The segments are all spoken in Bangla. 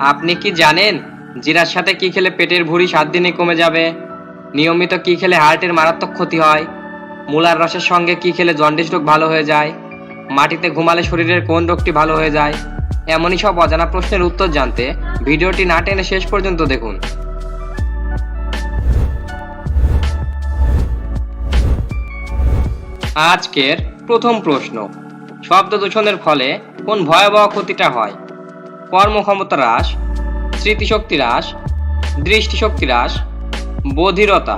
আপনি কি জানেন জিরার সাথে কি খেলে পেটের ভুঁড়ি সাত দিনে কমে যাবে? নিয়মিত কি খেলে হার্টের মারাত্মক ক্ষতি হয়? মূলার রসের সঙ্গে কি খেলে জন্ডিস রোগ ভালো হয়ে যায়? মাটিতে ঘুমালে শরীরের কোন রোগটি ভালো হয়ে যায়? এমনই সব অজানা প্রশ্নের উত্তর জানতে ভিডিওটি না টেনে শেষ পর্যন্ত দেখুন। আজকের প্রথম প্রশ্ন, শব্দ দূষণের ফলে কোন ভয়াবহ ক্ষতিটা হয়? কর্মক্ষমতা হ্রাস, স্মৃতিশক্তি হ্রাস, দৃষ্টিশক্তি হ্রাস, বধিরতা।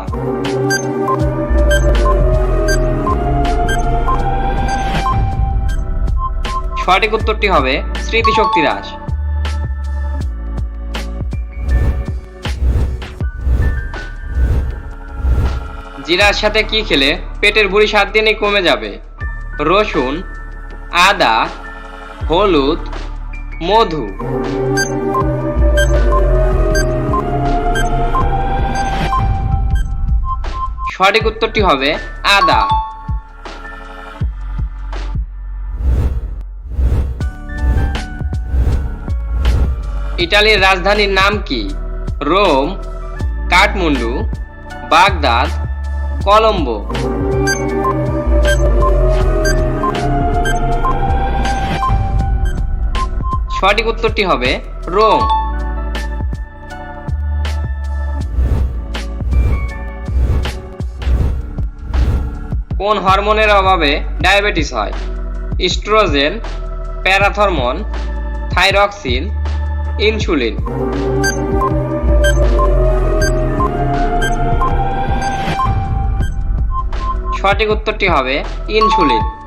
সঠিক উত্তরটি হবে স্মৃতিশক্তি হ্রাস। জিরার সাথে কি খেলে পেটের ভুঁড়ি সাত দিনেই কমে যাবে? রসুন, আদা, হলুদ মধু। সঠিক উত্তরটি হবে আদা। ইটালির রাজধানীর নাম কি? Rome Kathmandu Baghdad Colombo. সঠিক উত্তরটি হবে রোম। কোন হরমোনের অভাবে ডায়াবেটিস হয়? Estrogen, parathormone, thyroxine, insulin. সঠিক উত্তরটি হবে ইনসুলিন।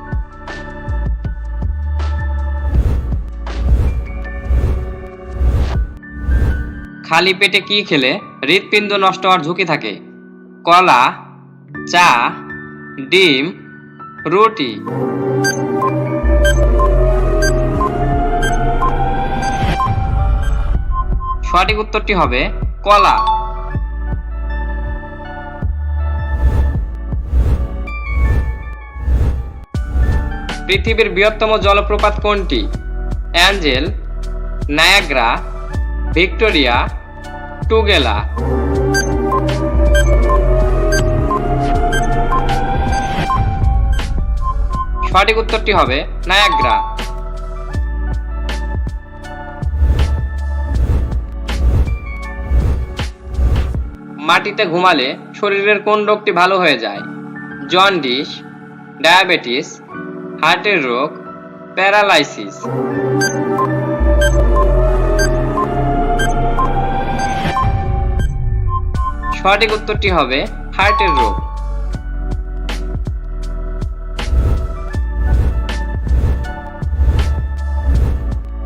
খালি পেটে কি খেলে? হৃৎপিণ্ড নষ্ট হওয়ার ঝুঁকি থাকে। কলা, চা, ডিম, রুটি। সঠিক উত্তরটি হবে কলা। পৃথিবীর বৃহত্তম জলপ্রপাত কোনটি? অ্যাঞ্জেল, নায়াগ্রা, ভিক্টোরিয়া টুগেলা সঠিক উত্তরটি হবে নায়াগ্রা। মাটিতে ঘুমালে শরীরের কোন রোগটি ভালো হয়ে যায়? জন্ডিস, ডায়াবেটিস, হার্টের রোগ, প্যারালাইসিস। সঠিক উত্তরটি হবে হার্টের রোগ।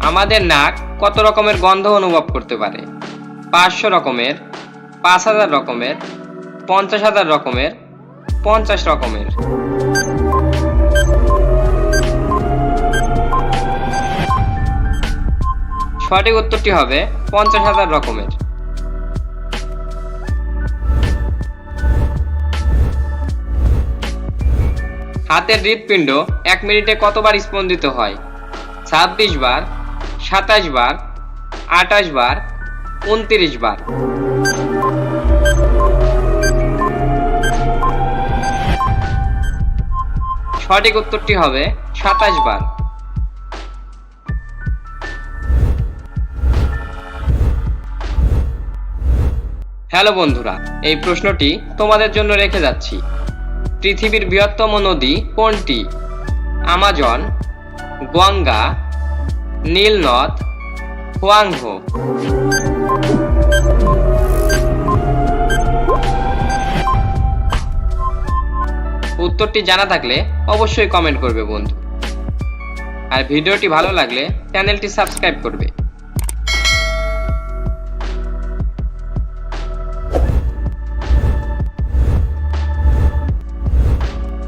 আমাদের নাক কত রকমের গন্ধ অনুভব করতে পারে? পাঁচশো রকমের, পাঁচ হাজার রকমের, পঞ্চাশ হাজার রকমের, পঞ্চাশ রকমের। সঠিক উত্তরটি হবে পঞ্চাশ হাজার রকমের। হাতের হৃৎপিণ্ড এক মিনিটে কতবার স্পন্দিত হয়? ছাব্বিশ বার, সাতাশ বার, আঠাশ বার, উনত্রিশ বার। সঠিক উত্তরটি হবে সাতাশ বার। হ্যালো বন্ধুরা, এই প্রশ্নটি তোমাদের জন্য রেখে যাচ্ছি। পৃথিবীর বৃহত্তম নদী কোনটি? আমাজন, গঙ্গা, নীলনদ, হোয়াংহো। উত্তরটি জানা থাকলে অবশ্যই কমেন্ট করবে বন্ধু। আর ভিডিওটি ভালো লাগলে চ্যানেলটি সাবস্ক্রাইব করবে।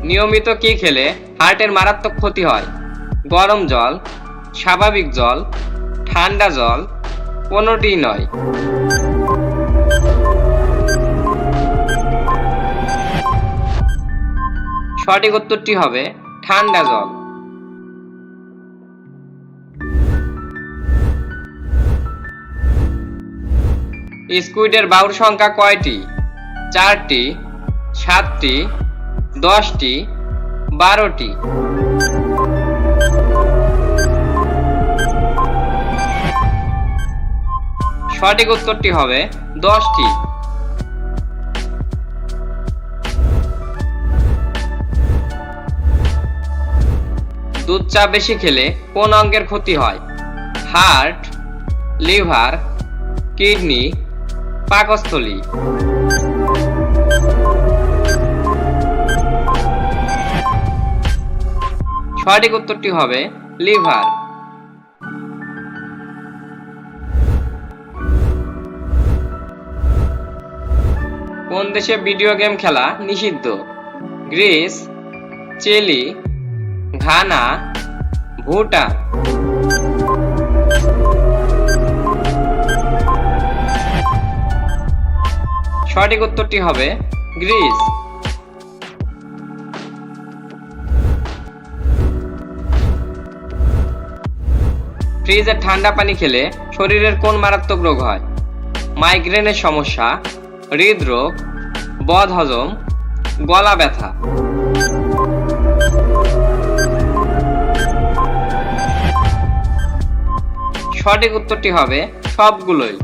নিয়মিত কি খেলে হার্টের মারাত্মক ক্ষতি হয়? গরম জল, স্বাভাবিক জল, ঠান্ডা জল, কোনোটিই নয়। সঠিক উত্তরটি হবে ঠান্ডা জল। স্কুইডের বাউর সংখ্যা কয়টি? চারটি, সাতটি দশটি, বারোটি। সঠিক উত্তরটি হবে দশটি। দুধ চা বেশি খেলে কোন অঙ্গের ক্ষতি হয়? হার্ট, লিভার, কিডনি, পাকস্থলী। সঠিক উত্তরটি হবে লিভার। কোন দেশে ভিডিও গেম খেলা নিষিদ্ধ? Greece, Chile, Ghana, Bhutan. সঠিক উত্তরটি হবে গ্রিস। ফ্রিজে ঠান্ডা পানি খেলে শরীরের কোন মারাত্মক রোগ হয়? মাইগ্রেনের সমস্যা, হৃদরোগ, বদহজম, গলা ব্যথা। সঠিক উত্তরটি হবে সবগুলোই।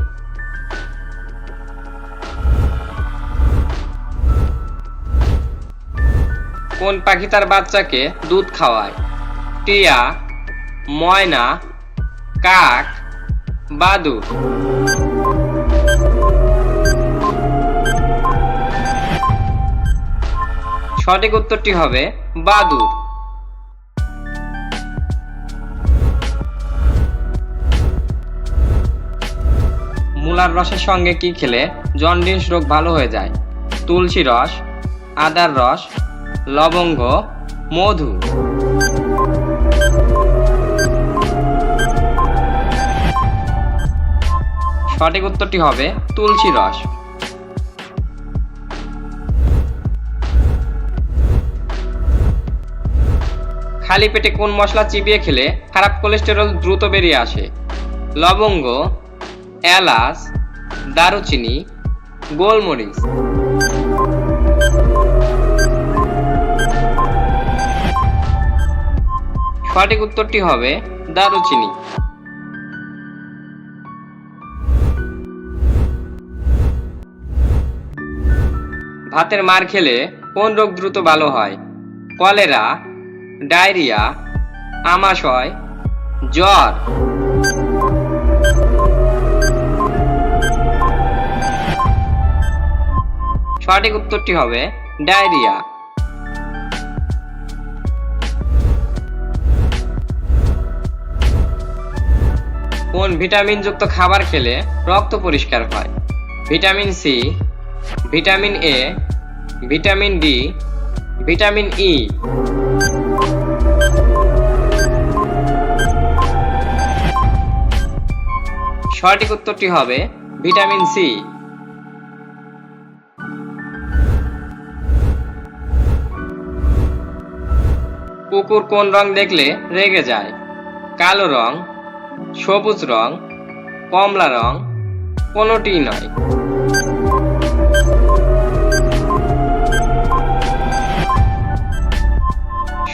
কোন পাখি তার বাচ্চাকে দুধ খাওয়ায়? টিয়া, ময়না কাক বাদুর সঠিক উত্তরটি হবে বাদুর মূলার রসের সঙ্গে কি খেলে জন্ডিস রোগ ভালো হয়ে যায়? তুলসী রস, আদার রস, লবঙ্গ, মধু। সঠিক উত্তরটি হবে তুলসী রস। খালি পেটে কোন মশলা চিবিয়ে খেলে খারাপ কোলেস্টেরল দ্রুত বেরিয়ে আসে? লবঙ্গ, এলাচ, দারুচিনি, গোলমরিচ। সঠিক উত্তরটি হবে দারুচিনি। ভাতের মার খেলে কোন রোগ দ্রুত ভালো হয়? কলেরা, ডায়রিয়া, আমাশয়, জ্বর। সঠিক উত্তরটি হবে ডায়রিয়া। কোন ভিটামিনযুক্ত খাবার খেলে রক্ত পরিষ্কার হয়? Vitamin C vitamin A vitamin D vitamin E সঠিক উত্তরটি হবে ভিটামিন সি কুকুর কোন রং দেখলে রেগে যায়? কালো রং, সবুজ রং, কমলা রং, কোনোটিই নয়।